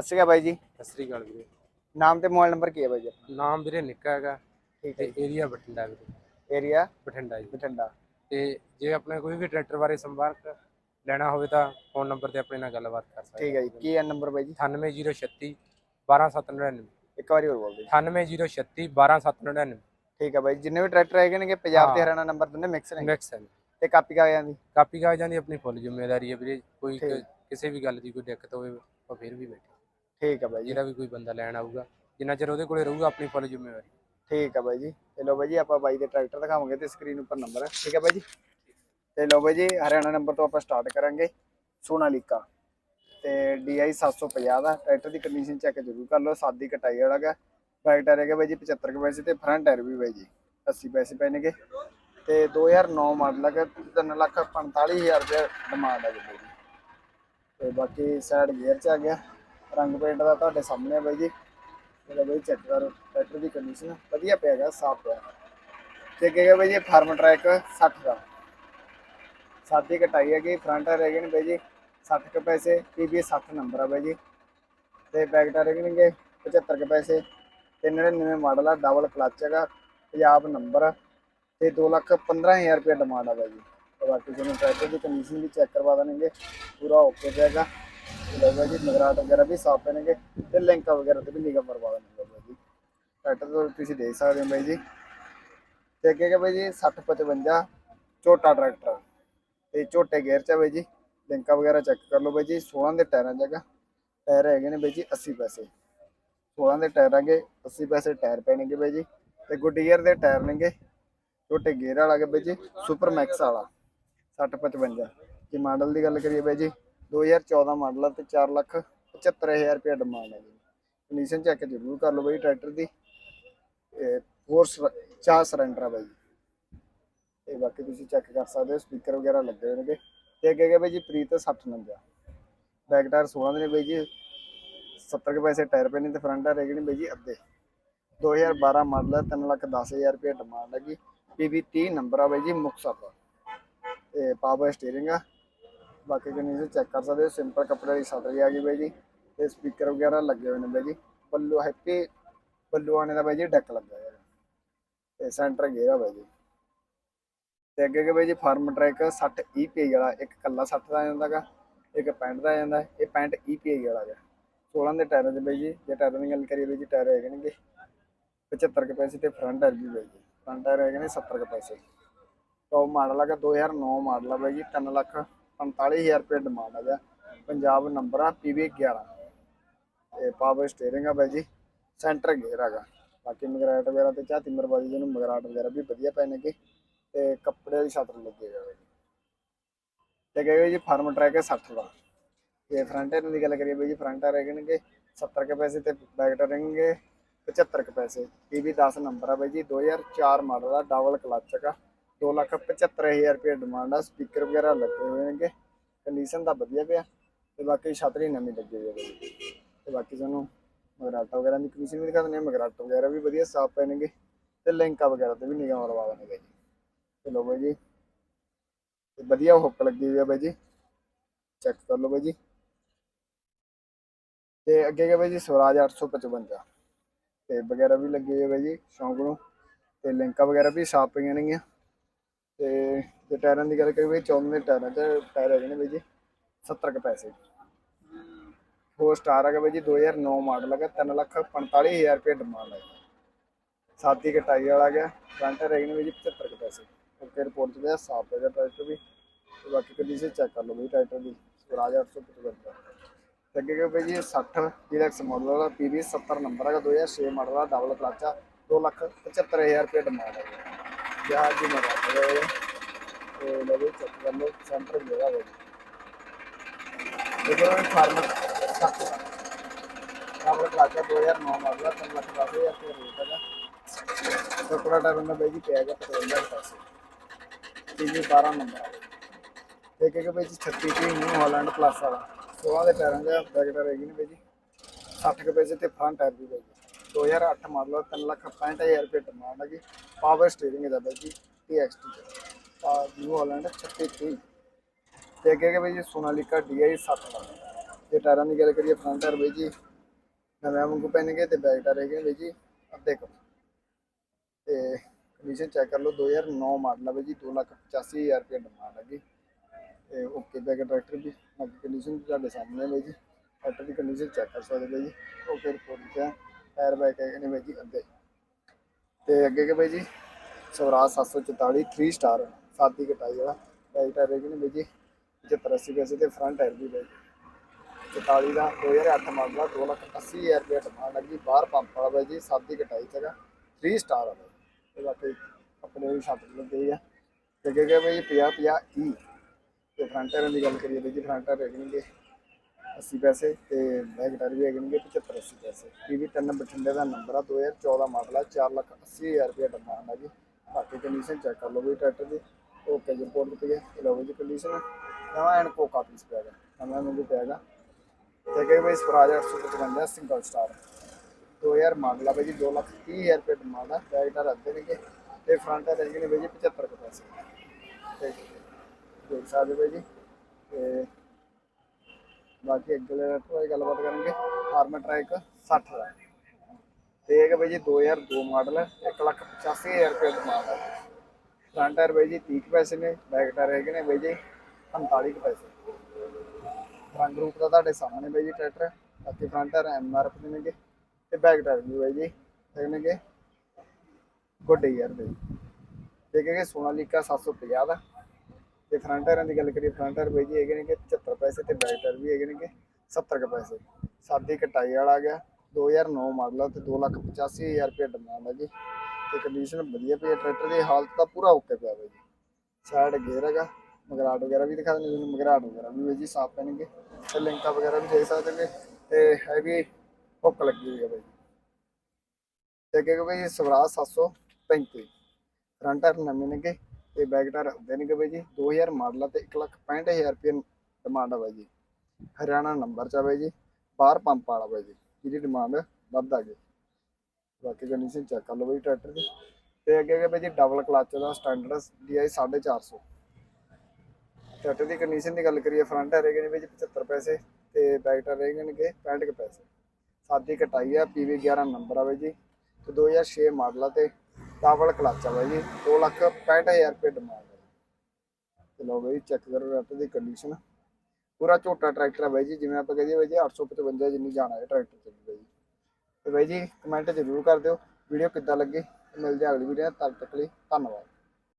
ਸਤਿ ਸ਼੍ਰੀ ਅਕਾਲ ਬਾਈ ਜੀ। ਸਤਿ ਸ੍ਰੀ ਅਕਾਲ ਵੀਰੇ। ਨਾਮ ਤੇ ਮੋਬਾਈਲ ਨੰਬਰ ਕੀ ਹੈ ਬਾਈ ਜੀ? ਆਪਣਾ? ਨਾਮ ਵੀਰੇ ਨਿੱਕਾ ਹੈਗਾ ਠੀਕ ਹੈ ਤੇ ਏਰੀਆ ਬਠਿੰਡਾ ਵੀਰੇ। ਏਰੀਆ ਬਠਿੰਡਾ ਜੀ। ਬਠਿੰਡਾ। ਤੇ ਜੇ ਆਪਣੇ ਕੋਈ ਵੀ ਟਰੈਕਟਰ ਬਾਰੇ ਸੰਪਰਕ ਲੈਣਾ ਹੋਵੇ ਤਾਂ ਫੋਨ ਨੰਬਰ ਤੇ ਆਪਣੇ ਨਾਲ ਗੱਲਬਾਤ ਕਰ ਸਕਦੇ ਠੀਕ ਹੈ ਜੀ। ਕੀ ਹੈ ਨੰਬਰ ਬਾਈ ਜੀ? 98036 12799 ਇੱਕ ਵਾਰੀ ਹੋਰ ਬੋਲ ਦਿਓ ਜੀ। 98036 12799 ਠੀਕ ਹੈ ਬਾਈ ਜਿੰਨੇ ਵੀ ਟਰੈਕਟਰ ਹੈਗੇ ਨੇ ਪੰਜਾਬ ਤੇ ਹਾਂ। ਹਰਿਆਣਾ ਨੰਬਰ ਦੋਨੇ ਮਿਕਸ ਨੇ। ਮਿਕਸ ਹੈ ਤੇ ਕਾਪੀ ਕਾਗਜ਼ਾਂ ਦੀ? ਕਾਪੀ ਕਾਗਜ਼ਾਂ ਦੀ ਆਪਣੀ ਫੁੱਲ ਜ਼ਿੰਮੇਵਾਰੀ ਹੈ ਵੀਰੇ। ਕੋਈ ਕ- ਠੀਕ। ਕਿਸੇ ਵੀ ਗੱਲ ਦੀ ਕੋਈ ਦਿੱਕਤ ਹੋਵੇ ਉਹ ਫਿਰ ਵੀ ਬੈਠੇ। ਠੀਕ ਹੈ ਬਾਈ ਜੀ। ਜਿਹੜਾ ਵੀ ਕੋਈ ਬੰਦਾ ਲੈਣ ਆਊਗਾ ਜਿੰਨਾ ਚਿਰ ਉਹਦੇ ਕੋਲੇ ਰਹੂਗਾ ਆਪਣੀ ਫੁੱਲ ਜ਼ਿੰਮੇਵਾਰੀ। ਠੀਕ ਹੈ ਬਾਈ ਜੀ। ਤੇ ਲੋ ਬਾਈ ਜੀ ਆਪਾਂ ਬਾਈ ਦੇ ਟਰੈਕਟਰ ਦਿਖਾਵਾਂਗੇ ਤੇ ਸਕਰੀਨ ਉੱਪਰ ਨੰਬਰ ਹੈ ਠੀਕ ਹੈ ਬਾਈ ਜੀ। ਤੇ ਲੋ ਬਾਈ ਜੀ ਹਰਿਆਣਾ ਨੰਬਰ ਤੋਂ ਆਪਾਂ ਸਟਾਰਟ ਕਰਾਂਗੇ। ਸੋਨਾਲੀਕਾ। ਤੇ DI 750 ਦਾ। ਟਰੈਕਟਰ ਦੀ ਕੰਡੀਸ਼ਨ ਚੈੱਕ ਜ਼ਰੂਰ ਕਰ ਲਓ। ਸਾਦੀ ਕਟਾਈ ਵਾਲਾ ਗਾ ਬੈਕ ਟਾਇਰ ਹੈਗਾ ਬਾਈ ਜੀ 75 ਕੁ ਪੈਸੇ ਤੇ ਫਰੰਟ ਟਾਇਰ ਵੀ ਬਾਈ ਜੀ। 80 ਪੈਸੇ ਪੈਣਗੇ। ਤੇ 2009 ਮਾਡਲ ਹੈਗਾ। 3 ਲੱਖ 45000 ਰੁਪਏ ਡਿਮਾਂਡ ਹੈ ਜੀ ਤੇ ਬਾਕੀ ਸਾਈਡ ਗੇਅਰ ਚ ਆ ਗਿਆ। ਰੰਗ ਪੇਂਟ ਦਾ ਤੁਹਾਡੇ ਸਾਹਮਣੇ ਆ ਬਾਈ ਜੀ। ਜਿਹੜਾ ਬਾਈ ਚੈੱਕ ਕਰੋ, ਟਰੈਕਟਰ ਦੀ ਕੰਡੀਸ਼ਨ ਵਧੀਆ ਪਿਆ ਹੈਗਾ, ਸਾਫ਼ ਪਿਆ। ਤੇ ਅੱਗੇ ਬਾਈ ਜੀ ਫਾਰਮ ਟਰੈਕ 60 ਦਾ। ਸਾਦੀ ਕਟਾਈ ਹੈਗੀ ਫਰੰਟ ਟਾਇਰ ਹੈਗੇ ਨੇ ਬਾਈ ਜੀ 60 ਕੁ ਪੈਸੇ, PB 60 ਨੰਬਰ ਆ ਬਾਈ ਜੀ। ਤੇ ਬੈਕ ਟਾਇਰ ਹੈਗੇ ਨੇਗੇ 75 ਕੁ ਪੈਸੇ। ਤੇ 99 ਮਾਡਲ ਆ ਡਬਲ ਕਲਚ ਹੈਗਾ, ਪੰਜਾਬ ਨੰਬਰ ਆ। ਤੇ 2 ਲੱਖ 15000 ਰੁਪਏ ਡਿਮਾਂਡ ਆ ਬਾਈ ਜੀ। ਤੇ ਬਾਕੀ ਤੁਹਾਨੂੰ ਟਰੈਕਟਰ ਦੀ ਕੰਡੀਸ਼ਨ ਵੀ ਚੈੱਕ ਕਰਵਾ ਦੇਣਗੇ, ਪੂਰਾ ਓਕੇ ਪਿਆਗਾ ਤੇ ਬਾਈ ਜੀ ਮਗਰਾਟ ਵਗੈਰਾ ਵੀ ਸਾਫ਼ ਪੈਣਗੇ ਤੇ ਲਿੰਕ ਵਗੈਰਾ ਤੇ ਵੀ ਨਿਗਮ ਕਰਵਾ ਦੇਣਗੇ ਬਾਈ ਜੀ। ਟਰੈਕਟਰ ਤੋਂ ਤੁਸੀਂ ਦੇਖ ਸਕਦੇ ਹੋ ਬਾਈ ਜੀ। ਤੇ ਅੱਗੇ ਹੈਗਾ ਬਾਈ ਜੀ 60 55 ਛੋਟਾ ਟਰੈਕਟਰ ਤੇ ਝੋਟੇ ਗੇਅਰ ਚ ਆ ਬਾਈ ਜੀ। ਲਿੰਕਾਂ ਵਗੈਰਾ ਚੈੱਕ ਕਰ ਲਓ ਬਾਈ ਜੀ 16 ਦੇ ਟਾਇਰਾਂ ਚ ਟਾਇਰ ਹੈਗੇ ਨੇ ਬਾਈ ਜੀ 80 ਪੈਸੇ। 16 ਦੇ ਟਾਇਰ ਹੈਗੇ 80 ਪੈਸੇ ਟਾਇਰ ਪੈਣਗੇ ਬਾਈ ਜੀ। ਤੇ ਗੁੱਡੀਅਰ ਦੇ ਟਾਇਰ ਨੇਗੇ ਛੋਟੇ ਗੇਅਰ ਵਾਲਾ ਹੈਗਾ ਬਾਈ ਜੀ, ਸੁਪਰ ਮੈਕਸ ਵਾਲਾ 60 55 ਜੇ ਮਾਡਲ ਦੀ ਗੱਲ ਕਰੀਏ ਬਾਈ ਜੀ 2014 ਮਾਡਲ ਆ ਤੇ 4 ਲੱਖ 75000 ਰੁਪਏ ਡਿਮਾਂਡ ਹੈ ਜੀ। ਕੰਡੀਸ਼ਨ ਚੈੱਕ ਜ਼ਰੂਰ ਕਰ ਲਓ ਬਾਈ ਟਰੈਕਟਰ ਦੀ। ਇਹ ਫੋਰਸ ਚਾਰ ਸਿਲੰਡਰ ਆ ਬਾਈ। ਤੇ ਬਾਕੀ ਤੁਸੀਂ ਚੈੱਕ ਕਰ ਸਕਦੇ ਹੋ ਸਪੀਕਰ ਵਗੈਰਾ ਲੱਗੇ ਹੋਣਗੇ ਨੇਗੇ। ਤੇ ਅੱਗੇ ਹੈਗਾ ਬਾਈ ਜੀ ਪ੍ਰੀਤ 6049 ਬੈਕ ਟਾਇਰ 16 ਦੇ ਨੇ ਬਾਈ ਜੀ। 70 ਕੁ ਪੈਸੇ ਟਾਇਰ ਪਏ ਨੇ ਤੇ ਫਰੰਟ ਟਾਇਰ ਹੈਗੇ ਨੇ ਬਾਈ ਜੀ ਅੱਧੇ। 2012 ਮਾਡਲ ਹੈ 3 ਲੱਖ 10000 ਰੁਪਏ ਡਿਮਾਂਡ ਹੈਗੀ PB 30 ਨੰਬਰ ਆ ਬਾਈ ਜੀ ਮੁਕਤਸਰ ਦਾ। ਤੇ ਪਾਵਰ ਸਟੀਅਰਿੰਗ ਆ। ਬਾਕੀ ਕੰਡੀਸ਼ਨ ਚੈੱਕ ਕਰ ਸਕਦੇ ਹੋ ਸਿੰਪਲ ਕੱਪੜੇ ਦੀ ਛਤਰੀ ਆ ਗਈ ਬਾਈ ਜੀ ਤੇ ਸਪੀਕਰ ਵਗੈਰਾ ਲੱਗੇ ਹੋਏ ਨੇ ਬਾਈ ਜੀ। ਬੱਲੂ ਹੈਪੀ ਬੱਲੂ ਆਣੇ ਦਾ ਬਾਈ ਜੀ ਡੈਕ ਲੱਗਾ ਹੋਇਆ। ਤੇ ਸੈਂਟਰ ਗੇਅਰ ਆ ਬਾਈ ਜੀ। ਤੇ ਅੱਗੇ ਅੱਗੇ ਬਾਈ ਜੀ ਫਾਰਮ ਟਰੈਕ 60 EPI ਵਾਲਾ, ਇੱਕ ਕੱਲਾ 60 ਦਾ ਆ ਜਾਂਦਾਗਾ ਇੱਕ 65 ਦਾ ਆ ਜਾਂਦਾ, ਇਹ 65 EPI ਵਾਲਾ ਹੈ 16 ਦੇ ਟਾਇਰਾਂ ਦੇ ਬਾਈ ਜੀ, ਜੇ ਟਾਇਰਾਂ ਦੀ ਗੱਲ ਕਰੀਏ ਬਾਈ ਜੀ ਟਾਇਰ ਹੈਗੇ ਨੇਗੇ 75 ਕੁ ਪੈਸੇ ਤੇ ਫਰੰਟ ਟਾਇਰ ਵੀ ਬਾਈ ਜੀ। ਫਰੰਟ ਟਾਇਰ ਹੈਗੇ ਨੇ 70 ਕੁ ਪੈਸੇ। ਟੌਪ ਮਾਡਲ ਹੈਗਾ 2009 ਮਾਡਲ ਆ ਬਾਈ ਜੀ 3 ਲੱਖ 45000 ਰੁਪਏ ਡਿਮਾਂਡ ਹੈਗਾ ਪੰਜਾਬ ਨੰਬਰ ਆ PB 11 ਤੇ ਪਾਵਰ ਸਟੀਅਰਿੰਗ ਆ ਬਾਈ ਜੀ ਸੈਂਟਰ ਗੇਅਰ ਹੈਗਾ। ਬਾਕੀ ਮਗਰਾਟ ਵਗੈਰਾ ਤੇ ਚਾਹ ਤਿਮਰਬਾਜੀ ਜਿਹਨੂੰ ਮਗਰਾਟ ਵਗੈਰਾ ਵੀ ਵਧੀਆ ਪਏ ਨੇਗੇ। ਤੇ ਕੱਪੜੇ ਦੀ ਛਤਰ ਲੱਗੇ ਹੋਏ ਬਾਈ ਜੀ। ਤੇ ਗਏ ਜੀ ਫਾਰਮ ਟਰੈਕ ਹੈ 60 ਦਾ। ਤੇ ਫਰੰਟ ਐਂਡ ਦੀ ਗੱਲ ਕਰੀਏ ਬਾਈ ਜੀ ਫਰੰਟ ਆ ਰਹਿਣਗੇ ਨੇਗੇ 70 ਕੇ ਪੈਸੇ ਤੇ ਬੈਕ ਟਾਇਰ ਹੈਗੇ 75 ਕੇ ਪੈਸੇ। ਵੀ 10 ਨੰਬਰ ਆ ਬਾਈ ਜੀ 2004 ਮਾਡਲ ਆ ਡਬਲ ਕਲਚ ਹੈਗਾ। 2 ਲੱਖ 75000 ਰੁਪਏ ਡਿਮਾਂਡ ਆ ਸਪੀਕਰ ਵਗੈਰਾ ਲੱਗੇ ਹੋਏ ਨੇਗੇ। ਕੰਡੀਸ਼ਨ ਤਾਂ ਵਧੀਆ ਪਿਆ। ਤੇ ਬਾਕੀ ਛਤਰੀ ਨਵੀਂ ਲੱਗੀ ਹੋਈ ਹੈ ਬਾਈ। ਤੇ ਬਾਕੀ ਸਾਨੂੰ ਮਗਰਾਟਾ ਵਗੈਰਾ ਦੀ ਕੰਡੀਸ਼ਨ ਵੀ ਦਿਖਾ ਦਿੰਦੇ ਆ। ਮਗਰਾਟਾ ਵਗੈਰਾ ਵੀ ਵਧੀਆ ਸਾਫ਼ ਪਏ ਨੇਗੇ। ਤੇ ਲਿੰਕਾਂ ਵਗੈਰਾ ਤੇ ਵੀ ਨਿਗਾਹ ਮਰਵਾ ਦੇਣਗੇ ਬਾਈ ਜੀ। ਚਲੋ ਬਾਈ ਜੀ। ਤੇ ਵਧੀਆ ਹੁੱਕ ਲੱਗੀ ਹੋਈ ਆ ਬਾਈ ਜੀ। ਚੈੱਕ ਕਰ ਲਓ ਬਾਈ ਜੀ। ਤੇ ਅੱਗੇ ਗਿਆ ਬਾਈ ਜੀ ਸਵਰਾਜ 855 ਤੇ ਵਗੈਰਾ ਵੀ ਲੱਗੇ ਹੋਏ ਬਾਈ ਜੀ ਸ਼ੌਂਕ ਨੂੰ। ਤੇ ਲਿੰਕਾਂ ਵਗੈਰਾ ਵੀ ਸਾਫ਼ ਪਈਆਂ ਨੇਗੀਆਂ। ਤੇ ਜੇ ਟਾਇਰਾਂ ਦੀ ਗੱਲ ਕਰੀਏ ਵੀ 14 ਦੇ ਟਾਇਰਾਂ ਤੇ ਟਾਇਰ ਹੈਗੇ ਨੇ ਬਾਈ ਜੀ 70 ਕੁ ਪੈਸੇ। ਫੋਰ ਸਟਾਰ ਹੈਗਾ ਬਾਈ ਜੀ 2009 ਮਾਡਲ ਹੈਗਾ 3 ਲੱਖ 45000 ਰੁਪਏ ਡਿਮਾਂਡ ਹੈ ਸਾਥੀ ਕਟਾਈ ਵਾਲਾ ਗਿਆ ਫਰੰਟ ਹੈਗੇ ਨੇ ਬਾਈ ਜੀ 75 ਕੁ ਪੈਸੇ। ਓਕੇ ਰਿਪੋਰਟ 'ਚ ਤੇ ਸਾਫ਼ ਹੈਗਾ ਟਰੈਕਟਰ ਵੀ। ਤੇ ਬਾਕੀ ਕੰਡੀਸ਼ਨ ਚੈੱਕ ਕਰ ਲਓ ਬਾਈ ਟਰੈਕਟਰ ਦੀ, ਸਵਰਾਜ 855 ਤੇ ਅੱਗੇ ਗਿਆ ਬਾਈ ਜੀ 60 ਡੀਲੈਕਸ ਮਾਡਲ ਵਾਲਾ PB 70 ਨੰਬਰ ਹੈਗਾ 2006 ਮਾਡਲ ਦਾ ਡਬਲ ਕਲਚ ਆ 2 ਲੱਖ 75000 ਰੁਪਏ ਡਿਮਾਂਡ ਹੈ ਜਹਾਜ਼ ਦੀ ਮਗਾ ਹੈ ਤੇ ਲਵੇ ਚੈੱਕ ਕਰ ਲਓ 2009 ਮਾਡਲ 3 ਲੱਖ 10000 ਰੁਪਏ ਰੇਟ ਹੈਗਾ। ਟੋਕਰਾ ਟਾਇਰ ਦਾ ਬਾਈ ਜੀ ਪਿਆ ਹੈਗਾ 55 ਪੈਸੇ। PB 12 ਨੰਬਰ ਇੱਕ ਇੱਕ ਵਿੱਚ 36 ਟੀ ਨਿਊ ਹਾਲੈਂਡ ਪਲੱਸ ਵਾਲਾ। 16 ਦੇ ਟਾਇਰਾਂ ਦਾ ਬੈਕ ਟਾਇਰ ਹੈਗੀ ਨੇ ਬਾਈ ਜੀ 60 ਕੁ ਪੈਸੇ ਤੇ ਫਰੰਟ ਟਾਇਰ ਵੀ ਬਾਈ ਜੀ 2008 ਮਾਡਲ 3 ਲੱਖ 65000 ਰੁਪਏ ਡਿਮਾਂਡ ਹੈਗੀ। ਪਾਵਰ ਸਟੀਅਰਿੰਗ ਦਾ ਬਾਈ ਜੀ TXT ਆ ਨਿਊ ਹਾਲੈਂਡ 36 ਟੀ ਤੇ ਅੱਗੇ ਅੱਗੇ ਬਾਈ ਜੀ ਸੋਨਾਲੀਕਾ DI 7 ਦਾ। ਜੇ ਟਾਇਰਾਂ ਦੀ ਗੱਲ ਕਰੀਏ ਫਰੰਟ ਟਾਇਰ ਬਾਈ ਜੀ ਨਵੇਂ ਵਾਂਗੂ ਪੈਣਗੇ ਤੇ ਬੈਕ ਟਾਇਰ ਹੈਗੇ ਬਈ ਜੀ ਅੱਧੇ ਕੁ। ਤੇ ਕੰਡੀਸ਼ਨ ਚੈੱਕ ਕਰ ਲਓ 2009 ਮਾਡਲ ਹੈ ਜੀ 285000 ਰੁਪਏ ਡਿਮਾਂਡ ਹੈ ਜੀ। ਤੇ ਓਕੇ ਬੈਕ ਟਰੈਕਟਰ ਵੀ। ਬਾਕੀ ਕੰਡੀਸ਼ਨ ਤੁਹਾਡੇ ਸਾਹਮਣੇ ਹੈ ਜੀ। ਟਰੈਕਟਰ ਦੀ ਕੰਡੀਸ਼ਨ ਚੈੱਕ ਕਰ ਸਕਦੇ ਹੋ ਜੀ। ਓਕੇ ਰਿਪੋਰਟ ਤੇ ਟਾਇਰ ਬੈਕ ਹੈਗੇ ਨੇ ਬਾਈ ਜੀ ਅੱਧੇ। ਤੇ ਅੱਗੇ ਕੇ ਬਾਈ ਜੀ? ਸਵਰਾਜ 744 3 ਸਟਾਰ ਸਾਦੀ ਕਟਾਈ ਵਾਲਾ। ਬੈਕ ਟਾਇਰ ਹੈਗੇ ਨੇ ਬਾਈ ਜੀ। 75 80 ਪੈਸੇ ਤੇ ਫਰੰਟ ਟਾਇਰ ਵੀ ਬਾਈ। 44 ਦਾ 2008 ਮਾਡਲ ਦਾ 280000 ਰੁਪਏ ਡਿਮਾਂਡ ਹੈਗੀ ਬਾਹਰ ਪੰਪ ਵਾਲਾ ਬਾਈ ਜੀ, ਸਾਦੀ ਕਟਾਈ ਚ ਹੈਗਾ। 3 ਸਟਾਰ ਆ ਬਾਈ। ਇਹ ਬਾਕੀ ਆਪਣੇ ਵੀ ਛੱਤ ਲੱਗੇ ਆ। ਤੇ ਅੱਗੇ ਗਿਆ ਬਾਈ 50 50 E ਤੇ ਫਰੰਟ ਟਾਇਰਾਂ ਦੀ ਗੱਲ ਕਰੀਏ ਬਾਈ ਜੀ ਫਰੰਟ ਟਾਇਰ ਹੈਗੇ 80 ਪੈਸੇ ਤੇ ਬੈਕ ਟਾਇਰ ਵੀ ਹੈਗੇ 75 80 ਪੈਸੇ। ਪੀਵੀ 3 ਬਠਿੰਡੇ ਦਾ ਨੰਬਰ ਆ 2014 ਮਾਡਲ ਆ 4 ਲੱਖ 80 ਹਜ਼ਾਰ ਰੁਪਏ ਡਿਮਾਂਡ ਆ ਜੀ। ਬਾਕੀ ਕੰਡੀਸ਼ਨ ਚੈੱਕ ਕਰ ਲਓ ਵੀ ਟਰੈਕਟਰ ਦੀ। ਓਕੇ ਜੀ ਰਿਪੋਰਟ ਕੀਤੀ ਹੈ? ਲਓ ਜੀ ਕੰਡੀਸ਼ਨ ਨਵਾਂ ਐਂਡ ਕੋ ਕਾਪੀਸ ਪਿਆ ਹੈਗਾ ਨਵਾਂ ਮੈਨੂੰ ਪਿਆ ਹੈਗਾ ਤੇ ਅੱਗੇ ਬਾਈ ਸਵਰਾਜ 855 ਸਿੰਗਲ ਸਟਾਰ 2000 ਮਾਡਲ ਆ ਬਾਈ ਜੀ 2 ਲੱਖ 30 ਹਜ਼ਾਰ ਰੁਪਏ ਡਿਮਾਂਡ ਆ ਬੈਕ ਟਾਇਰ ਅੱਧੇ ਨੇਗੇ ਤੇ ਫਰੰਟ ਟਾਇਰ ਹੈਗੇ ਨੇ ਬਾਈ ਜੀ 75 ਕੁ ਪੈਸੇ। ਤੇ ਦੇਖ ਸਕਦੇ ਬਾਈ ਜੀ। ਤੇ ਬਾਕੀ ਅੱਗੇ ਬਾਰੇ ਗੱਲਬਾਤ ਕਰਾਂਗੇ ਫਾਰਮਰ ਟਰੈਕ 60 ਦਾ। ਤੇ ਇਹ ਹੈ ਬਾਈ ਜੀ 2002 ਮਾਡਲ ਹੈ 1 ਲੱਖ 85 ਹਜ਼ਾਰ ਰੁਪਏ ਡਿਮਾਂਡ ਹੈ। ਫਰੰਟ ਟਾਇਰ ਬਾਈ ਜੀ 30 ਕੁ ਪੈਸੇ ਨੇ ਬੈਕ ਟਾਇਰ ਹੈਗੇ ਨੇ ਬਾਈ ਜੀ 45 ਕੁ ਪੈਸੇ। ਰੰਗ ਰੂਪ ਦਾ ਤੁਹਾਡੇ ਸਾਹਮਣੇ ਬਾਈ ਜੀ ਟਰੈਕਟਰ ਬਾਕੀ ਫਰੰਟ ਟਾਇਰ ਐਮਆਰਐਫ ਦੇ ਨੇਗੇ ਤੇ ਬੈਕ ਟਾਇਰ ਵੀ ਬਾਈ ਜੀ, ਹੈਗੇ ਨੇਗੇ ਗੁੱਡ ਯਾਰ ਬਾਈ ਦੇਖੇਗੇ ਸੋਨਾਲੀਕਾ 750 ਦਾ। ਤੇ ਫਰੰਟ ਟਾਇਰਾਂ ਦੀ ਗੱਲ ਕਰੀਏ ਫਰੰਟ ਟਾਇਰ ਬਾਈ ਜੀ ਹੈਗੇ ਨੇਗੇ 75 ਪੈਸੇ ਤੇ ਬੈਕ ਟਾਇਰ ਵੀ ਹੈਗੇ ਨੇਗੇ 70 ਕੁ ਪੈਸੇ। ਸਾਦੀ ਕਟਾਈ ਵਾਲਾ ਆ ਗਿਆ 2009 ਮਾਡਲ ਆ ਤੇ 285000 ਰੁਪਏ ਡਿਮਾਂਡ ਹੈ ਜੀ। ਤੇ ਕੰਡੀਸ਼ਨ ਵਧੀਆ ਪਈ ਹੈ ਟਰੈਕਟਰ ਦੀ ਹਾਲਤ ਤਾਂ ਪੂਰਾ ਓਕੇ ਪਿਆ ਬਾਈ ਜੀ। ਸਾਈਡ ਗੇਅਰ ਹੈਗਾ ਮਗਰਾਟ ਵਗੈਰਾ ਵੀ ਦਿਖਾ ਦਿੰਦੇ ਤੁਹਾਨੂੰ ਮਗਰਾਟ ਵਗੈਰਾ ਵੀ ਬਾਈ ਜੀ, ਸਾਫ਼ ਪੈਣਗੇ। ਤੇ ਲਿੰਕਾਂ ਵਗੈਰਾ ਵੀ ਦੇਖ ਸਕਦੇ ਨੇ ਤੇ ਹੈਵੀ ਹੁੱਕ ਲੱਗੀ ਹੋਈ ਹੈ ਬਾਈ ਜੀ। ਤੇ ਅੱਗੇ ਬਾਈ ਜੀ, ਸਵਰਾਜ 735 ਫਰੰਟ ਟਾਇਰ ਨਵੇਂ ਨੇਗੇ ਤੇ ਬੈਕ ਟਾਇਰ ਹੁੰਦੇ ਨੇਗੇ ਬਾਈ ਜੀ। 2000 ਮਾਡਲ ਆ ਤੇ 165000 ਰੁਪਏ ਡਿਮਾਂਡ ਆ ਬਾਈ ਜੀ। ਹਰਿਆਣਾ ਨੰਬਰ ਚ ਆ ਬਾਈ ਜੀ। ਬਾਹਰ ਪੰਪ ਵਾਲਾ ਬਾਈ ਜੀ, ਜਿਹਦੀ ਡਿਮਾਂਡ ਵੱਧ ਆ ਗਈ। ਬਾਕੀ ਕੰਡੀਸ਼ਨ ਚੈੱਕ ਕਰ ਲਓ ਬਾਈ ਟਰੈਕਟਰ ਦੀ। ਤੇ ਅੱਗੇ ਅੱਗੇ ਬਾਈ ਜੀ ਡਬਲ ਕਲਚ ਦਾ ਸਟੈਂਡਰਡ DI 450 ਟਰੈਕਟਰ ਦੀ ਕੰਡੀਸ਼ਨ ਦੀ ਗੱਲ ਕਰੀਏ ਫਰੰਟ ਟਾਇਰ ਹੈਗੇ ਨੇ ਬਾਈ ਜੀ 75 ਪੈਸੇ ਤੇ ਬੈਕ ਟਾਇਰ ਹੈਗੇ ਨੇ 65 ਕੁ ਪੈਸੇ। ਸਾਦੀ ਕਟਾਈ ਆ PV 11 ਨੰਬਰ ਆ ਬਾਈ ਜੀ। ਤੇ 2006 ਮਾਡਲ ਆ ਤੇ ਡਬਲ ਕਲਚ ਆ ਬਾਈ ਜੀ 2 ਲੱਖ 65000 ਰੁਪਏ ਡਿਮਾਂਡ ਹੈ ਤੇ ਲਓ ਬਾਈ ਚੈੱਕ ਕਰੋ ਟਰੈਕਟਰ ਦੀ ਕੰਡੀਸ਼ਨ ਪੂਰਾ ਝੋਟਾ ਟਰੈਕਟਰ ਹੈ ਬਾਈ ਜੀ, ਜਿਵੇਂ ਆਪਾਂ ਕਹੀਏ ਬਾਈ ਜੀ 855 ਜਿੰਨੀ ਜਾਣਾ ਹੈ ਟਰੈਕਟਰ ਤੇ ਬਾਈ ਜੀ। ਤੇ ਬਾਈ ਜੀ ਕਮੈਂਟ ਜ਼ਰੂਰ ਕਰ ਦਿਓ ਵੀਡੀਓ ਕਿੱਦਾਂ ਲੱਗੀ? ਮਿਲਦੇ ਹਾਂ ਅਗਲੀ ਵੀਡੀਓ ਤਦ ਤੱਕ ਲਈ ਧੰਨਵਾਦ।